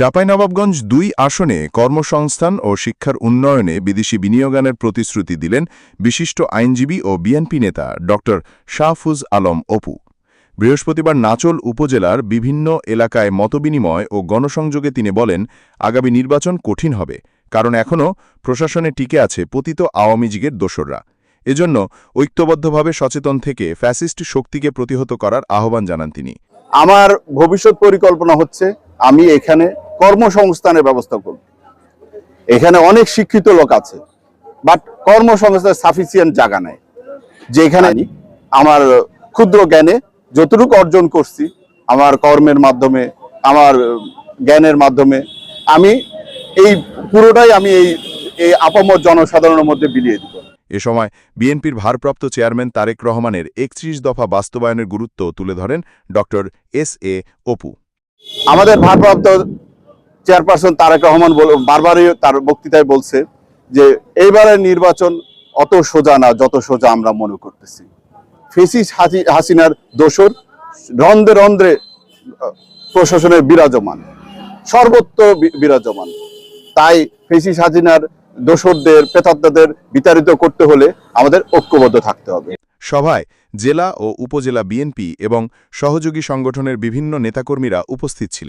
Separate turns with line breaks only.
চাঁপাইনবাবগঞ্জ দুই আসনে কর্মসংস্থান ও শিক্ষার উন্নয়নে বিদেশি বিনিয়োগানের প্রতিশ্রুতি দিলেন বিশিষ্ট আইনজীবী ও বিএনপি নেতা ড. শাহফুজ আলম অপু। বৃহস্পতিবার নাচল উপজেলার বিভিন্ন এলাকায় মতবিনিময় ও গণসংযোগে তিনি বলেন, আগামী নির্বাচন কঠিন হবে, কারণ এখনও প্রশাসনে টিকে আছে পতিত আওয়ামী লীগের দোসররা। এজন্য ঐক্যবদ্ধভাবে সচেতন থেকে ফ্যাসিস্ট শক্তিকে প্রতিহত করার আহ্বান জানান তিনি।
আমার ভবিষ্যৎ পরিকল্পনা হচ্ছে, আমি এখানে কর্মসংস্থানের ব্যবস্থা করব এখানে অনেক শিক্ষিত লোক আছে বাট কর্মসংস্থান সাফিসিয়েন্ট জায়গা নেই। যেখানে আমি আমার ক্ষুদ্র জ্ঞানে যতটুকু অর্জন করছি আমার কর্মের মাধ্যমে আমার জ্ঞানের মাধ্যমে আমি এই পুরোটাই আমি এই এই আপামর জনসাধারণের মধ্যে বিলিয়ে দিব।
এ সময় বিএনপির ভারপ্রাপ্ত চেয়ারম্যান তারেক রহমানের একত্রিশ দফা বাস্তবায়নের গুরুত্ব তুলে ধরেন ডক্টর এস এ অপু।
আমাদের ভারপ্রাপ্ত চেয়ারপারসন তারেক রহমান বারবারই তার বক্তৃতায় বলছে যে এইবারের নির্বাচন অত সোজা না, যত সোজা আমরা মনে করতেছি। ফেসিস হাসি- হাসিনার দোসর রন্ধ্রে রন্ধ্রে প্রশাসনের বিরাজমান। সর্বত্র বিরাজমান। তাই ফেসিস হাসিনার দোসরদের পেতাত্তাদের বিতাড়িত করতে হলে আমাদের ঐক্যবদ্ধ থাকতে হবে।
সভায় জেলা ও উপজেলা বিএনপি এবং সহযোগী সংগঠনের বিভিন্ন নেতাকর্মীরা উপস্থিত ছিলেন।